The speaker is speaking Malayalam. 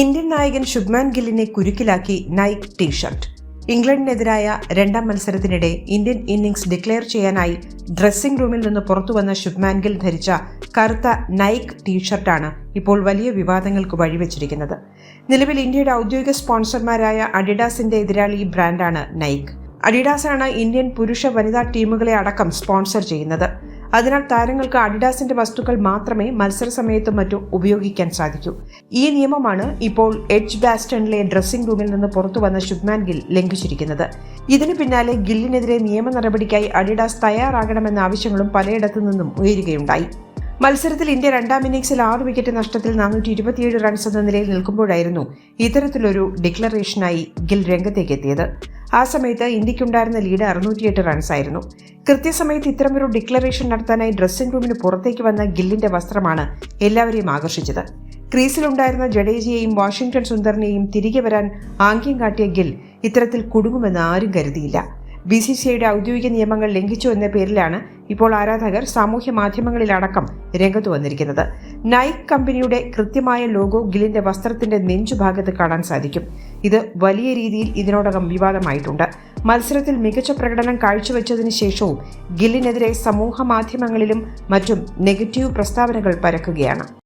ഇന്ത്യൻ നായകൻ ശുഭ്മാൻ ഗില്ലിനെ കുരുക്കിലാക്കി നൈക്ക് ടീഷർട്ട്. ഇംഗ്ലണ്ടിനെതിരായ രണ്ടാം മത്സരത്തിനിടെ ഇന്ത്യൻ ഇന്നിംഗ്സ് ഡിക്ലെയർ ചെയ്യാനായി ഡ്രസ്സിംഗ് റൂമിൽ നിന്ന് പുറത്തുവന്ന ശുഭ്മാൻ ഗിൽ ധരിച്ച കറുത്ത നൈക്ക് ടീഷർട്ടാണ് ഇപ്പോൾ വലിയ വിവാദങ്ങൾക്ക് വഴിവെച്ചിരിക്കുന്നത്. നിലവിൽ ഇന്ത്യയുടെ ഔദ്യോഗിക സ്പോൺസർമാരായ അഡിഡാസിന്റെ എതിരാളി ബ്രാൻഡാണ് നൈക്ക്. അഡിഡാസാണ് ഇന്ത്യൻ പുരുഷ വനിതാ ടീമുകളെ അടക്കം സ്പോൺസർ ചെയ്യുന്നത്. അതിനാൽ താരങ്ങൾക്ക് അഡിഡാസിന്റെ വസ്തുക്കൾ മാത്രമേ മത്സര സമയത്തും മറ്റും ഉപയോഗിക്കാൻ സാധിക്കൂ. ഈ നിയമമാണ് ഇപ്പോൾ എഡ്ജ് ബാസ്റ്റണിലെ ഡ്രസ്സിംഗ് റൂമിൽ നിന്ന് പുറത്തു വന്ന ശുഭ്മാൻ ഗിൽ ലംഘിച്ചിരിക്കുന്നത്. ഇതിനു പിന്നാലെ ഗില്ലിനെതിരെ നിയമ നടപടിക്കായി അഡിഡാസ് തയ്യാറാകണമെന്ന ആവശ്യങ്ങളും പലയിടത്തു നിന്നും ഉയരുകയുണ്ടായി. മത്സരത്തിൽ ഇന്ത്യ രണ്ടാം ഇന്നിംഗ്സിൽ ആറ് വിക്കറ്റ് നഷ്ടത്തിൽ നാനൂറ്റി ഇരുപത്തിയേഴ് റൺസ് എന്ന നിലയിൽ നിൽക്കുമ്പോഴായിരുന്നു ഇത്തരത്തിലൊരു ഡിക്ലറേഷനായി ഗിൽ രംഗത്തേക്ക് എത്തിയത്. ആ സമയത്ത് ഇന്ത്യക്കുണ്ടായിരുന്ന ലീഡ് അറുന്നൂറ്റിയെട്ട് റൺസായിരുന്നു കൃത്യസമയത്ത് ഇത്തരമൊരു ഡിക്ലറേഷൻ നടത്താനായി ഡ്രസ്സിംഗ് റൂമിന് പുറത്തേക്ക് വന്ന ഗില്ലിന്റെ വസ്ത്രമാണ് എല്ലാവരെയും ആകർഷിച്ചത്. ക്രീസിലുണ്ടായിരുന്ന ജഡേജയെയും വാഷിംഗ്ടൺ സുന്ദറിനെയും തിരികെ വരാൻ ആംഗ്യം കാട്ടിയ ഗിൽ ഇത്തരത്തിൽ കുടുങ്ങുമെന്ന് ആരും കരുതിയില്ല. ബി സി സി ഐയുടെ ഔദ്യോഗിക നിയമങ്ങൾ ലംഘിച്ചു എന്ന പേരിലാണ് ഇപ്പോൾ ആരാധകർ സാമൂഹ്യ മാധ്യമങ്ങളിലടക്കം രംഗത്ത് വന്നിരിക്കുന്നത്. നൈക് കമ്പനിയുടെ കൃത്യമായ ലോഗോ ഗിലിന്റെ വസ്ത്രത്തിന്റെ നെഞ്ചുഭാഗത്ത് കാണാൻ സാധിക്കും. ഇത് വലിയ രീതിയിൽ ഇതിനോടകം വിവാദമായിട്ടുണ്ട്. മത്സരത്തിൽ മികച്ച പ്രകടനം കാഴ്ചവെച്ചതിന് ശേഷവും ഗില്ലിനെതിരെ സമൂഹ മാധ്യമങ്ങളിലും മറ്റും നെഗറ്റീവ് പ്രസ്താവനകൾ പരക്കുകയാണ്.